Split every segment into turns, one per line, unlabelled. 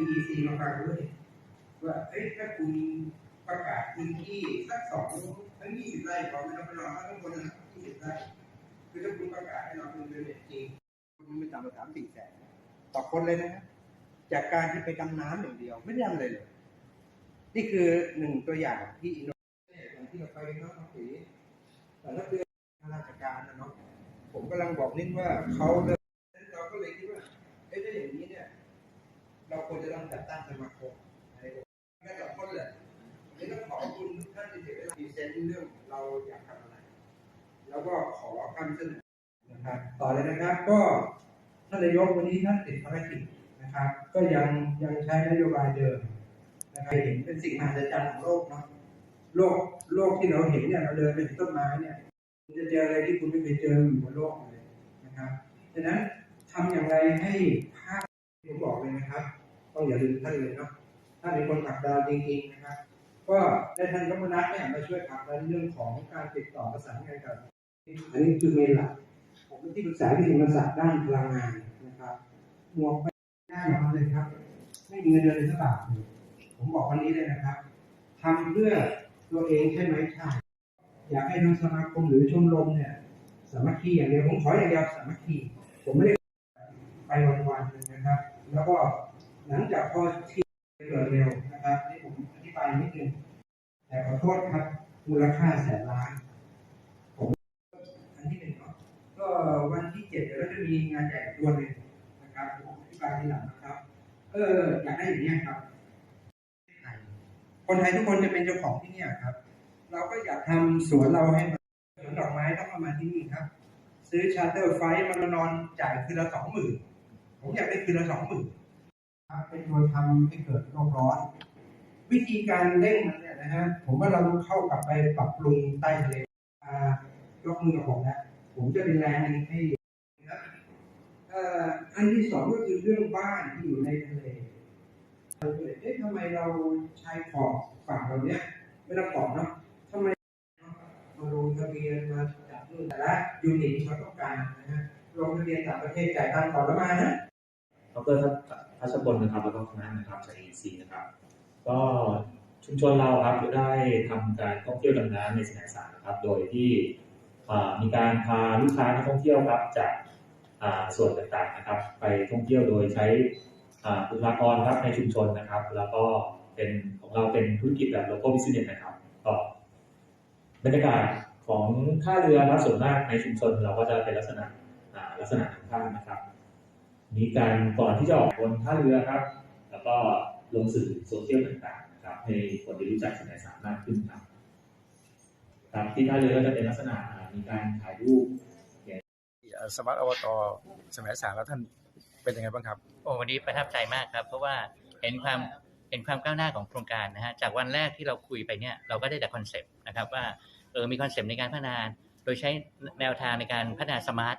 EEC มาฟังด้วยว่าเอ้ยถ้าคุณประกาศพื้นที่สักสองทั้งยี่สิบไร่พอไม่ต้องไปนอนทั้งคนนะยี่สิบไร่คือถ้าคุณประกาศให้เราเป็นเน็ตจริงคุณไม่ต่ำกว่าสามสี่แสนต่อคนเลยนะจากการที่ไปดำน้ำอย่างเดียว ไม่ได้ทำอะไรเลย นี่คือหนึ่งตัวอย่างที่อินโดนีเซียที่เราไปกันเนาะน้องผีแต่ถ้าเป็นราชการนะเนาะผมกำลังบอกนิดว่าเขาเริ่มเราก็เลยคิดว่าเอ้ยถ้าอย่างนี้เนี่ย เราควร จัดตั้งสมาคมอะไรแบบนี้กับคนเลยนี่ต้องขอบคุณท่านที่เสียเวลาพรีเซนต์เรื่องเราอยากทำอะไร แล้วก็ขอคำเสนอนะครับต่อเลยนะครับก็ท่านนายกวันนี้ท่านติดภารกิจนะครับ ก็ยังยังใช้นโยบายเดิมนะครับเห็นเป็นสิ่งมหัศจรรย์ของโลกเนาะโลกโลกที่เราเห็นเนี่ยเราเดินไปถึงต้นไม้เนี่ยคุณจะเจออะไรที่คุณไม่เคยเจออยู่บนโลกเลยนะครับดังนั้นทำอย่างไรให้ภาคผมบอกเลยนะครับ ต้องอย่าลืมท่านเลยเนาะท่านเป็นคนผลักดันจริงๆนะครับ ก็ได้ท่านรัมนตรีเนี่ยมาช่วยผลักดันเรื่องของการติดต่อประสานงานกับอันนี้คือเมนหลักผมเป็นที่ปรึกษาวิทยาศาสตร์ด้านพลังงานนะครับหมวกไปได้มาเลยครับ ไม่มีเงินเดือนเลยสักบาทผมบอกวันนี้เลยนะครับทำเพื่อตัวเองใช่ไหมใช่อยากให้ทางสมาคมหรือชมรมเนี่ยสามัคคีอย่างเดียวผมขออย่างเดียวสามัคคีผมไม่ได้ไปวันๆนะครับ แล้วก็ หลังจากพอที่เกิดเร็วนะครับนี่ผมอธิบายนิดนึงแต่ขอโทษครับมูลค่าแสนล้านผมอันที่หนึ่งเนาะก็วันที่เจ็ดเดี๋ยวเราจะมีงานใหญ่ตัวหนึ่งนะครับผมอธิบายทีหลังนะครับ เอออยากได้อย่างนี้ครับ คนไทยทุกคนจะเป็นเจ้าของที่นี่ครับ เราก็อยากทำสวนเราให้สวนดอกไม้ต้องเอามาที่นี่ครับ ซื้อชาร์เตอร์ไฟล์มันมานอนจ่ายคืนละสองหมื่นผมอยากได้คืนละสองหมื่น เป็นตัวทำให้เกิดโลกร้อน วิธีการเร่งมันเนี่ยนะฮะผมว่าเราต้องเข้ากลับไปปรับปรุงใต้ทะเลอ่ายกมือกับผมนะผมจะเป็นแรงให้นะอ่ออันที่สองก็คือเรื่องบ้านที่อยู่ในทะเลเอ๊ะทำไมเราชายขอบฝั่งเราเนี้ยไม่ต้องเกาะเนาะทำไมมาลงทะเบียนมาจับนู่นแต่ละยูนิตเขาต้องการนะฮะลงทะเบียนต่างประเทศจ่ายตังค์ก่อนแล้วมานะ
ดร ทัชพลนะครับแล้วก็คณะนะครับจาก EC นะครับ ก็ชุมชนเราครับได้ทำการท่องเที่ยวดำน้ำในสมัยสารนะครับ โดยที่มีการพาลูกค้านักท่องเที่ยวครับจากส่วนต่างๆนะครับ ไปท่องเที่ยวโดยใช้บุคลากรครับในชุมชนนะครับ แล้วก็เป็นของเราเป็นธุรกิจแบบ local business นะครับก็บรรยากาศของท่าเรือครับส่วนมากในชุมชนเราก็จะเป็นลักษณะลักษณะของท่านะครับ มีการก่อนที่จะออกบนท่าเรือครับ แล้วก็ลงสื่อโซเชียลต่างๆนะครับให้คนได้รู้จักสมัยสามมากขึ้นครับครับที่ท่าเรือก็จะเป็นลักษณะมีการถ่ายรูป
สมาร์ทอบตสมัยสามแล้วท่านเป็นยังไงบ้างครับ
โอ้วันนี้ประทับใจมากครับ เพราะว่าเห็นความเห็นความก้าวหน้าของโครงการนะฮะจากวันแรกที่เราคุยไปเนี่ยเราก็ได้แต่คอนเซปต์นะครับว่าเออมีคอนเซปต์ในการพัฒนา โดยใช้แนวทางในการพัฒนาสมาร์ท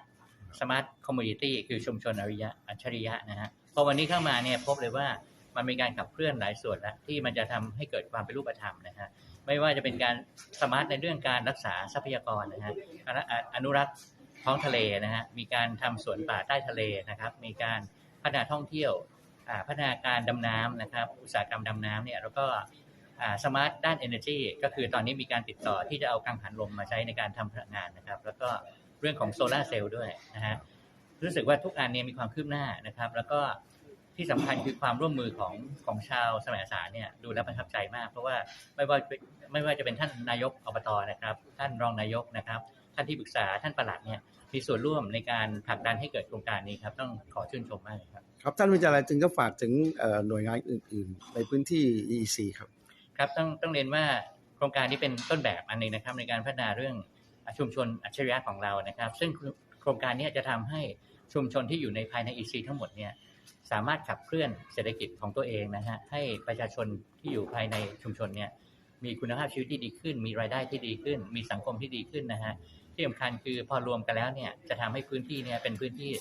สมาร์ทคอมมูนิตี้คือชุมชนอริยะอัจฉริยะนะฮะพอวันนี้เข้ามาเนี่ยพบเลยว่ามันมีการขับเคลื่อนหลายส่วนแล้วที่มันจะทำให้เกิดความเป็นรูปธรรมนะฮะไม่ว่าจะเป็นการสมาร์ทในเรื่องการรักษาทรัพยากรนะฮะอนุอนุรักษ์ท้องทะเลนะฮะมีการทำสวนป่าใต้ทะเลนะครับ มีการพัฒนาท่องเที่ยวพัฒนาการดำน้ำนะครับ อุตสาหกรรมดำน้ำเนี่ยแล้วก็สมาร์ทด้าน Energy ก็คือตอนนี้มีการติดต่อที่จะเอากังหันลมมาใช้ในการทำพลังงานนะครับ แล้วก็ เรื่องของโซลาร์เซลล์ด้วยนะฮะรู้สึกว่าทุกอันเนี่ยมีความคืบหน้านะครับ แล้วก็ที่สำคัญคือความร่วมมือของของชาวสมัยสารเนี่ยดูแล้วประทับใจมาก เพราะว่าไม่ว่าไม่ว่าจะเป็นท่านนายกอบตนะครับ ท่านรองนายกนะครับ ท่านที่ปรึกษาท่านประหลัดเนี่ยมีส่วนร่วมในการผลักดันให้เกิดโครงการนี้ครับต้องขอชื่นชมมากเลยครับ
ครับท่านวิจารณ์จึงก็ฝากถึงเอ่อหน่วยงานอื่น ๆ ในพื้นที่ EEC ครับ
ครับต้องต้องเรียนว่าโครงการนี้เป็นต้นแบบอันหนึงนะครับในการพัฒนาเรื่อง ชุมชนอัจฉริยะของเรานะครับ ซึ่งโครงการนี้จะทำให้ชุมชนที่อยู่ในภายใน EC ทั้งหมดเนี่ยสามารถขับเคลื่อนเศรษฐกิจของตัวเองนะฮะให้ประชาชนที่อยู่ภายในชุมชนเนี่ยมีคุณภาพชีวิตที่ดีขึ้น มีรายได้ที่ดีขึ้น มีสังคมที่ดีขึ้นนะฮะที่สำคัญคือพอรวมกันแล้วเนี่ยจะทำให้พื้นที่เนี่ยเป็นพื้นที่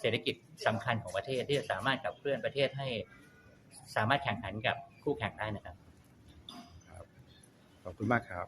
เศรษฐกิจสำคัญของประเทศที่จะสามารถขับเคลื่อนประเทศให้สามารถแข่งขันกับคู่แข่งได้นะครับ
ขอบคุณมากครับ